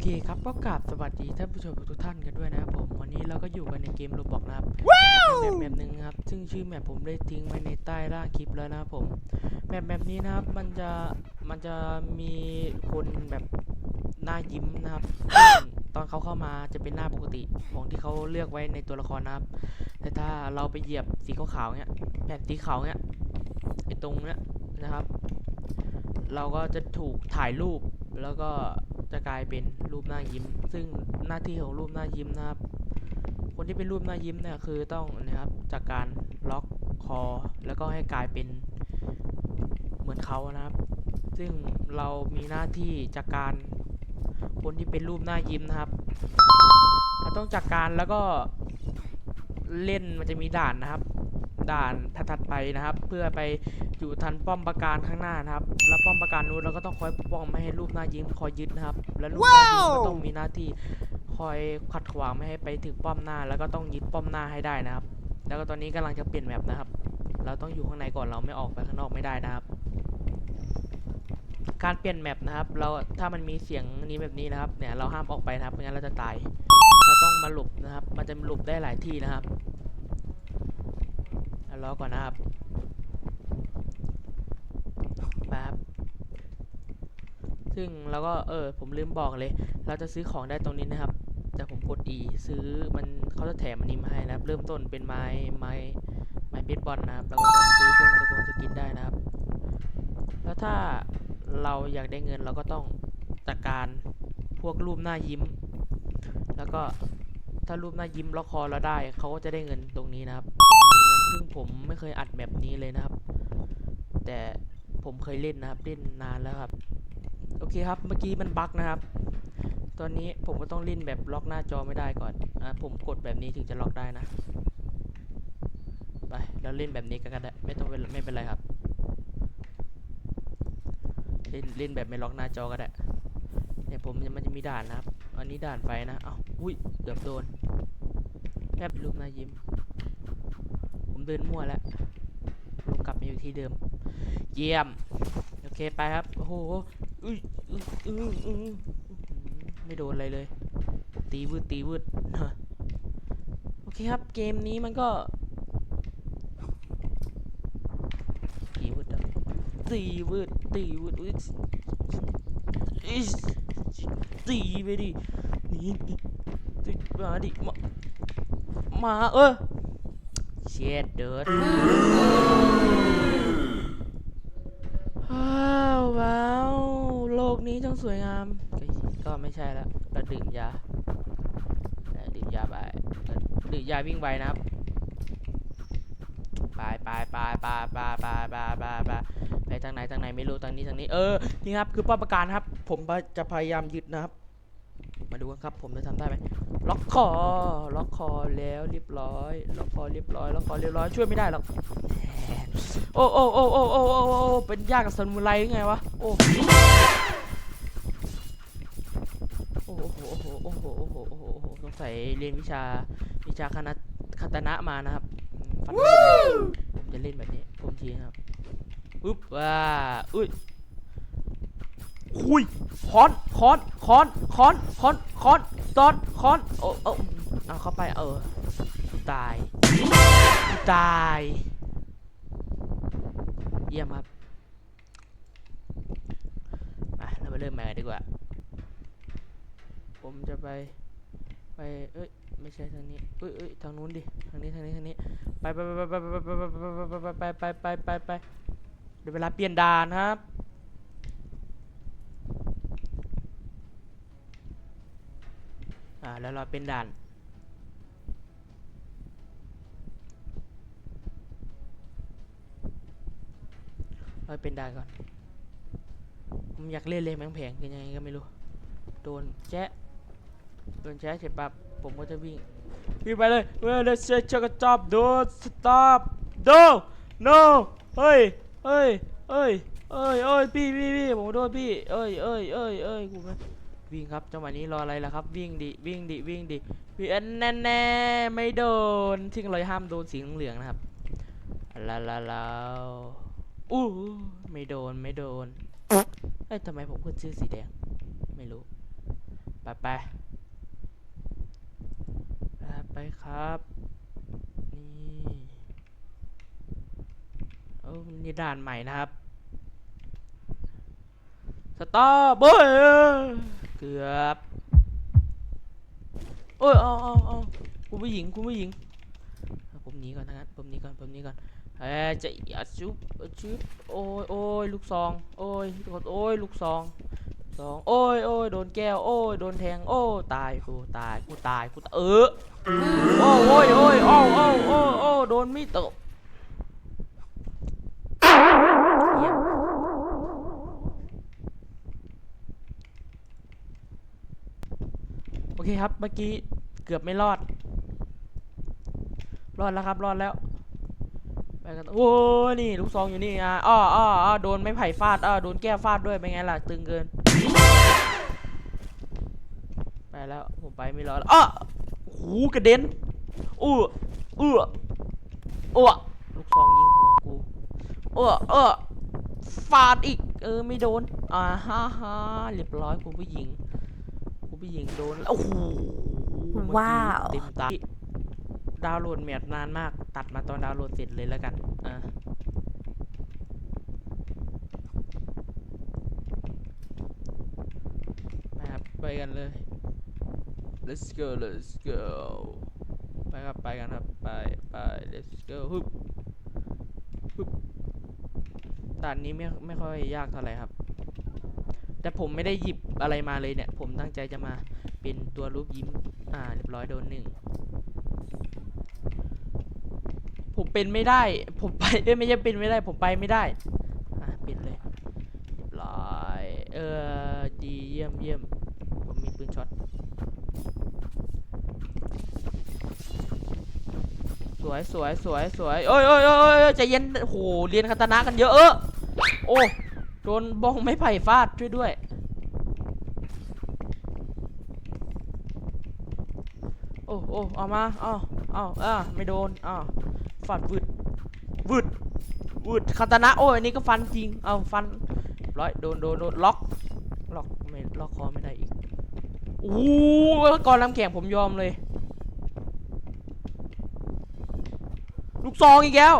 เคครับก็กราบสวัสดีท่านผู้ชมทุกท่านกันด้วยนะครับผมวันนี้เราก็อยู่กันในเกมโรบอกนะครับเป็นแมปแมปหนึ่งนะครับ ซึ่งชื่อแมปผมได้ทิ้งไว้ในใต้ล่างคลิปแล้วนะครับผมแมปแบบนี้นะครับมันจะมันจะมีคนแบบหน้ายิ้มนะครับซึ่งตอนเขาเข้ามาจะเป็นหน้าปกติของที่เขาเลือกไว้ในตัวละครนะครับ แต่ถ้าเราไปเหยียบสีขาวๆเนี่ยแผ่นสีขาวเนี่ยไอ้ตรงเนี้ยนะครับ เราก็จะถูกถ่ายรูปแล้วก็ จะกลายเป็นรูปหน้ายิ้ม ซึ่งหน้าที่ของรูปหน้ายิ้มนะครับ คนที่เป็นรูปหน้ายิ้มเนี่ยคือต้องนะครับจากการล็อกคอ แล้วก็ให้กลายเป็นเหมือนเขานะครับ ซึ่งเรามีหน้าที่จากการคนที่เป็นรูปหน้ายิ้มนะครับเราต้องจากการแล้วก็เล่นมันจะมีด่านนะครับ ด่านถัดๆไปนะครับ เพื่อไปอยู่ทันป้อมปราการข้างหน้านะครับ แล้วป้อมปราการนู้นเราก็ต้องคอยปกป้องไม่ให้รูปหน้ายิ้มคอยยึดนะครับ แล้วรูปหน้ายิ้มก็ต้องมีหน้าที่คอยขัดขวางไม่ให้ไปถึงป้อมหน้า แล้วก็ต้องยึดป้อมหน้าให้ได้นะครับ แล้วก็ตอนนี้กำลังจะเปลี่ยนแมปนะครับ เราต้องอยู่ข้างในก่อนเราไม่ออกไปข้างนอกไม่ได้นะครับการเปลี่ยนแมปนะครับ เราถ้ามันมีเสียงนี้แบบนี้นะครับ เนี่ยเราห้ามออกไปนะครับไม่งั้นเราจะตาย เราต้องมาหลบนะครับ มันจะหลบได้หลายที่นะครับเอา รอก่อนนะครับแป๊บซึ่งเราก็เออผมลืมบอกเลย เราจะซื้อของได้ตรงนี้นะครับ แต่ผมกด E ซื้อมันเขาจะแถมอันนี้มาให้นะครับ เริ่มต้นเป็นไม้ไม้ไม้เบสบอลนะครับแล้วก็จะซื้อพวกสกุลสกินได้นะครับ แล้วถ้าเราอยากได้เงินเราก็ต้องจัดการพวกรูปหน้ายิ้ม แล้วก็ถ้ารูปหน้ายิ้มล็อกคอเราได้เขาก็จะได้เงินตรงนี้นะครับ ซึ่งผมไม่เคยอัดแบบนี้เลยนะครับ แต่ผมเคยเล่นนะครับ เล่นนานแล้วครับ โอเคครับ เมื่อกี้มันบั๊กนะครับ ตอนนี้ผมก็ต้องเล่นแบบล็อกหน้าจอไม่ได้ก่อนอะผมกดแบบนี้ถึงจะล็อกได้นะ ไปแล้วเล่นแบบนี้กันก็ได้ ไม่ต้องเป็นไม่เป็นไรครับ เล่นเล่นแบบไม่ล็อกหน้าจอก็ได้ เนี่ยผมมันจะมีด่านนะครับ อันนี้ด่านไฟนะ เอ้า อุ้ย เกือบโดนแป๊บรูปหน้ายิ้ม เดินมั่วแล้วลงกลับมาอยู่ที่เดิม เยี่ยม โอเคไปครับ โอ้โหอุ้ยอุ้ยอื้ออื้ออื้อไม่โดนอะไรเลย ตีวืดตีวืดโอเคครับ เกมนี้มันก็ตีวืดอะตีวืดตีวืดอุ๊ยตีไปดินี่นี่ตีมาดิมามาเออ เช็ดเดิร์ดว้าวว้าว โลกนี้ช่างสวยงาม ก็ก็ไม่ใช่แล้วเราดื่มยาเออดื่มยาไปเออดื่มยาวิ่งไปนะครับไปไปไปไปไปไปไปไปไปไปทางไหนทางไหนไม่รู้ทางนี้ทางนี้ เออนี่ครับคือป้อมปราการครับ ผมจะพยายามยึดนะครับ มาดูกันครับ ผมจะทำได้ไหม ล็อกคอ ล็อกคอแล้วเรียบร้อย ล็อกคอเรียบร้อย ล็อกคอเรียบร้อย ช่วยไม่ได้หรอก โอ้โอ้โอ้โอ้โอ้โอ้โอ้เป็นยากกับสมุไรไงวะ โอ้โอ้โหโอ้โห โอ้โห โอ้โห โอ้โห โอ้โห สงสัยเรียนวิชา วิชาคณะคาตนะมานะครับผมจะเล่นแบบนี้ผมทีครับ อุ๊บว้าอุ้ย คุยคอนคอนคอนคอนคอนคอนตอนคอนโอ้โอ้เอาเข้าไปเออตายตายเยี่ยมครับมาเรามาเริ่มใหม่ดีกว่า ผมจะไปไปเอ้ยไม่ใช่ทางนี้เอ้ยเอ้ยทางนู้นดิทางนี้ทางนี้ทางนี้ไปไปไปไปไปไปไปไปไปไปไปไปไปไปเดี๋ยวเวลาเปลี่ยนด่านครับ อ่าแล้วเราเป็นด่านเราเป็นด่านก่อนผมอยากเล่นเลยแมงแผงยังไงก็ไม่รู้โดนแจ๊ะโดนแจ๊ะเสร็จปั๊บผมก็จะวิ่งวิ่งไปเลยเว้ย let's check a job do stop do no เฮ้ยเฮ้ยเฮ้ยเอ้ยเอ้ยพี่พี่พี่ผมโดนพี่เอ้ยเอ้ยเอ้ยเอ้ยกูไม่ วิ่งครับจังหวะนี้รออะไรล่ะครับ วิ่งดิวิ่งดิวิ่งดิวิ่งอันแน่แน่ๆไม่โดนทิ้งเลยห้ามโดนสีเหลืองนะครับลาลาลาอู้ไม่โดนไม่โดนเอ้ยทำไมผมขึ้นชื่อสีแดง ไม่รู้ ไปไปไปไปครับ นี่โอ้นี่ด่านใหม่นะครับ สตาร์บย กือบโอ้ยเอาเอาเอาคุณผู้หญิงคุณผู้หญิงผมหนีก่อนทั้งนั้นผมหนีก่อนผมหนีก่อนเอ้ยจะอย่าชุบชุบโอ้ยโอ้ยลูกซองโอ้ยกดโอ้ยลูกซองซองโอ้ยโอ้ยโดนแก้วโอ้ยโดนแทงโอ้ตายกูตายกูตายกูเออโอ้ยโอ้ยโอ้โอ้โอ้โอ้ยโอ้ยโดนมีดตบ เคครับเมื่อกี้เกือบไม่รอด รอดแล้วครับ รอดแล้วไปกันโอ้นี่ลูกซองอยู่นี่อะอ้ออ้ออ้อโดนไม้ไผ่ฟาดอ้อโดนแก้วฟาดด้วยเป็นไงล่ะตึงเกิน ไปแล้วผมไปไม่รอดอ้อหูกระเด็นอู้อู้อ้วลูกซองยิงหัวกูเออเออฟาดอีก เออไม่โดนอ่าฮ่าฮ่าเรียบร้อยคุณผู้หญิง คุณผู้หญิงโดนแล้วโอ้โหเมื่อกี้ว้าว เต็มตาดาวน์โหลดแมปนานมาก ตัดมาตอนดาวน์โหลดเสร็จเลยแล้วกันอะไปครับไปกันเลย let's go let's go ไปครับไปกันครับไปไป let's go ฮึบฮึบด่านนี้ไม่ไม่ค่อยยากเท่าไหร่ครับ แต่ผมไม่ได้หยิบอะไรมาเลยเนี่ย ผมตั้งใจจะมาเป็นตัวรูปยิ้ม อ่า เรียบร้อยโดนหนึ่ง ผมเป็นไม่ได้ ผมไปเอ้ยไม่ใช่เป็นไม่ได้ ผมไปไม่ได้ อะเป็นเลย เรียบร้อย เออ ดีเยี่ยมเยี่ยม ผมมีปืนช็อต สวยสวยสวยสวยโอ้ยโอ้ยโอ้ยใจเย็นโอ้โหเรียนคาตานะกันเยอะ เออ โอ้ โดนบองไม้ไผ่ฟาดช่วยด้วย โอ้โอ้เอามาเอาเอาอ่าไม่โดนอ้าวฟันวืดวืดวืดคาตานะโอ้ยอันนี้ก็ฟันจริง เอาฟันร้อยโดนโดนโดนล็อกล็อกไม่ล็อกคอไม่ได้อีกโอ้ก่อนลำแข่งผมยอมเลย ลูกซองอีกแล้ว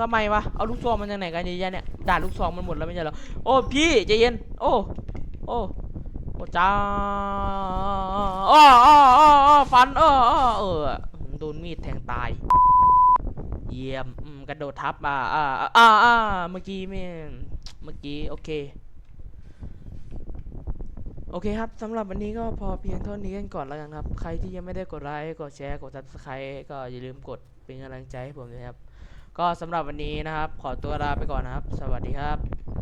ทำไมวะเอาลูกซองมันจากไหนกันเยอะแยะเนี่ยด่านลูกซองมันหมดแล้วไม่ใช่เหรอโอ้พี่ใจเย็น โอ้โอ้โอ้จ้าอ้ออ้ออ้ออ้ฟันอ้ออ้อเออโดนมีดแทงตาย เยี่ยมกระโดดทับอ่าอ่าอ่าอ่าเมื่อกี้ไม่เมื่อกี้โอเคโอเคครับสำหรับวันนี้ก็พอเพียงเท่านี้กันก่อนแล้วกันครับ ใครที่ยังไม่ได้กดไลค์กดแชร์กด subscribe ก็อย่าลืมกดเป็นกำลังใจให้ผมด้วยครับ ก็สำหรับวันนี้นะครับ ขอตัวลาไปก่อนนะครับ สวัสดีครับ